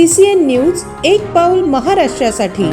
C C N news एक पाऊल महाराष्ट्रासाठी.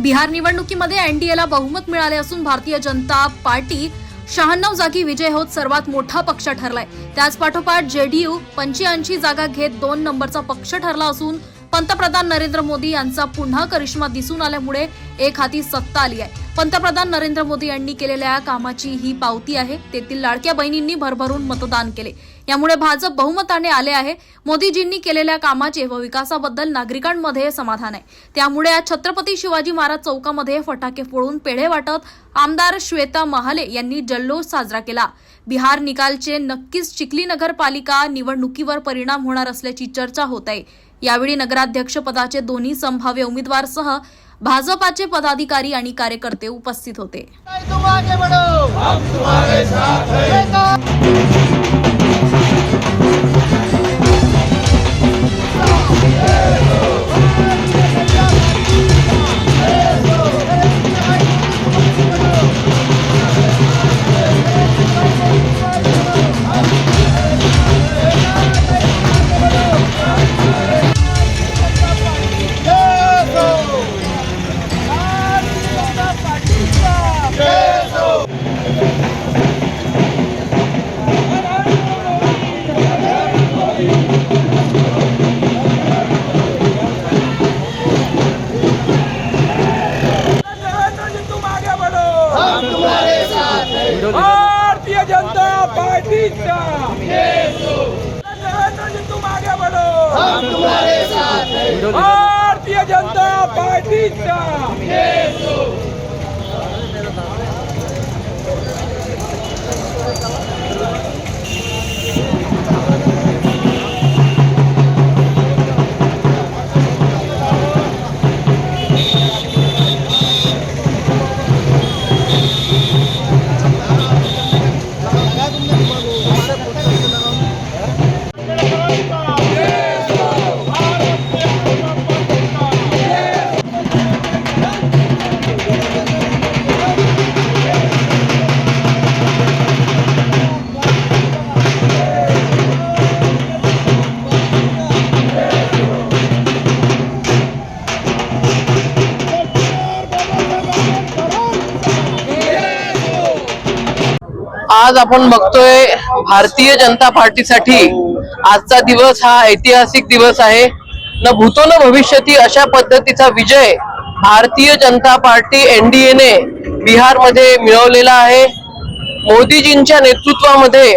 बिहार निवडणुकीमध्ये एनडीएला बहुमत मिळाले असून भारतीय जनता पार्टी शहाण्णव जागी विजय होत सर्वात मोठा पक्ष ठरलाय. त्याच पाठोपाठ जेडीयू पंच्याऐंशी जागा घेत दोन नंबरचा पक्ष ठरला असून पंतप्रधान नरेंद्र मोदी यांचा पुन्हा करिश्मा दिसून आल्यामुळे एक हाती सत्ता आली आहे. पंतप्रधान नरेंद्र मोदी यांनी केलेल्या कामाची ही पावती आहे. तेथील लाडक्या बहिणींनी भरभरून मतदान केले. यामुळे भाजप बहुमताने आले आहे. मोदीजींनी केलेल्या कामाचे व विकासाबद्दल नागरिकांमध्ये समाधान आहे. त्यामुळे आज छत्रपती शिवाजी महाराज चौकामध्ये फटाके फोडून पेढे वाटत आमदार श्वेता महाले यांनी जल्लोष साजरा केला. बिहार निकालचे नक्कीच चिखली नगरपालिका निवडणुकीवर परिणाम होणार असल्याची चर्चा होत आहे. यावेळी नगराध्यक्ष पदाचे दोन्ही संभाव्य उमेदवारसह भाजपाचे पदाधिकारी आणि कार्यकर्ते उपस्थित होते. जी तुम आगे बढ़ो हम तुम्हारे साथ भारतीय जनता पार्टीचा आज आपण बघतोय भारतीय जनता पार्टीसाठी आजचा दिवस हा ऐतिहासिक दिवस आहे. न भूतो न भविष्यती अशा पद्धतीचा विजय भारतीय जनता पार्टी एनडीएने बिहारमध्ये मिळवलेला आहे. मोदीजींच्या नेतृत्वामध्ये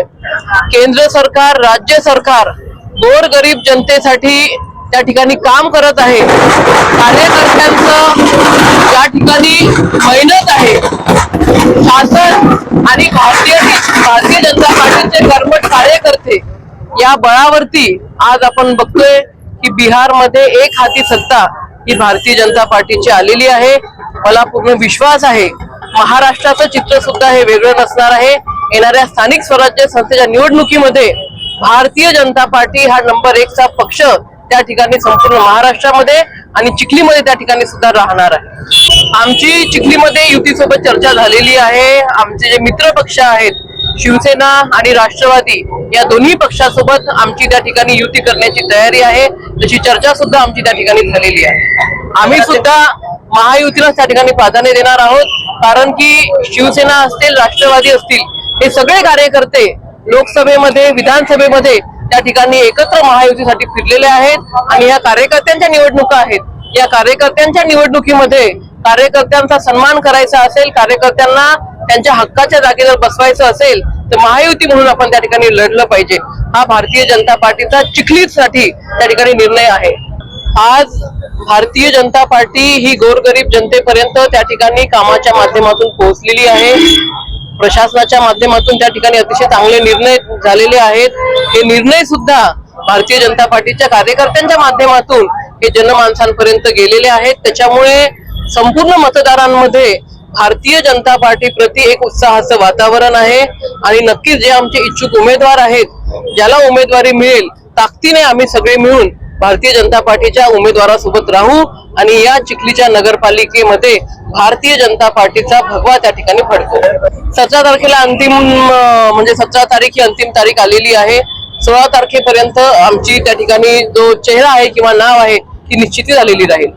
केंद्र सरकार राज्य सरकार गोरगरीब जनतेसाठी त्या ठिकाणी काम करत आहे. कार्यकर्त्यांचं या ठिकाणी मेहनत आहे. शासन आणि भारतीय भारतीय जनता पार्टीचे कर्मठ कार्यकर्ते या बळावरती आज आपण बघतोय की बिहारमध्ये एक हाती सत्ता ही भारतीय जनता पार्टीची आलेली आहे. मला पूर्ण विश्वास आहे. महाराष्ट्राचं चित्र सुद्धा हे वेगळं नसणार आहे. येणाऱ्या स्थानिक स्वराज्य संस्थेच्या निवडणुकीमध्ये भारतीय जनता पार्टी हा नंबर एकचा पक्ष त्या ठिकाणी संपूर्ण महाराष्ट्रामध्ये आणि चिखलीमध्ये त्या ठिकाणी सुद्धा राहणार आहे. आमची चिखलीमध्ये युतीसोबत चर्चा झालेली आहे. आमचे जे मित्र पक्ष आहेत शिवसेना आणि राष्ट्रवादी या दोन्ही पक्षासोबत आमची त्या ठिकाणी युती करण्याची तयारी आहे. तशी चर्चा सुद्धा आमची त्या ठिकाणी झालेली आहे. आम्ही सुद्धा महायुतीला त्या ठिकाणी प्राधान्य देणार आहोत. कारण की शिवसेना असतील राष्ट्रवादी असतील हे सगळे कार्यकर्ते लोकसभेमध्ये विधानसभेमध्ये त्या ठिकाणी एकत्र महायुतीसाठी फिरलेले आहेत आणि या कार्यकर्त्यांच्या निवडणुका आहेत. या कार्यकर्त्यांच्या निवडणुकीमध्ये कार्यकर्त्यांचा सन्मान करायचा असेल कार्यकर्त्यांना त्यांच्या हक्काच्या जागेवर बसवायचं असेल तर महायुती म्हणून आपण त्या ठिकाणी लढलं पाहिजे. हा भारतीय जनता पार्टीचा चिखलीसाठी त्या ठिकाणी निर्णय आहे. आज भारतीय जनता पार्टी ही गोरगरीब जनतेपर्यंत त्या ठिकाणी कामाच्या माध्यमातून पोहोचलेली आहे. प्रशासनाच्या माध्यमातून त्या ठिकाणी अतिशय चांगले निर्णय झालेले आहेत. हे निर्णय सुद्धा भारतीय जनता पार्टीच्या कार्यकर्त्यांच्या माध्यमातून हे जनमानसांपर्यंत गेलेले आहेत. त्याच्यामुळे संपूर्ण मतदारांमध्ये भारतीय जनता पार्टी प्रति एक उत्साहाचं वातावरण आहे. आणि नक्कीच जे आमचे इच्छुक उमेदवार आहेत ज्याला उमेदवारी मिळेल ताकदीने आम्ही सगळे मिळून भारतीय जनता पार्टीच्या उमेदवारासोबत राहू आणि या चिखलीच्या नगरपालिकेमध्ये भारतीय जनता पार्टीचा भगवा त्या ठिकाणी फडतो सतरा तारखेला अंतिम म्हणजे सतरा तारीख ही अंतिम तारीख आलेली आहे. सोळा तारखेपर्यंत आमची त्या ठिकाणी जो चेहरा आहे किंवा नाव आहे ती निश्चिती झालेली राहील.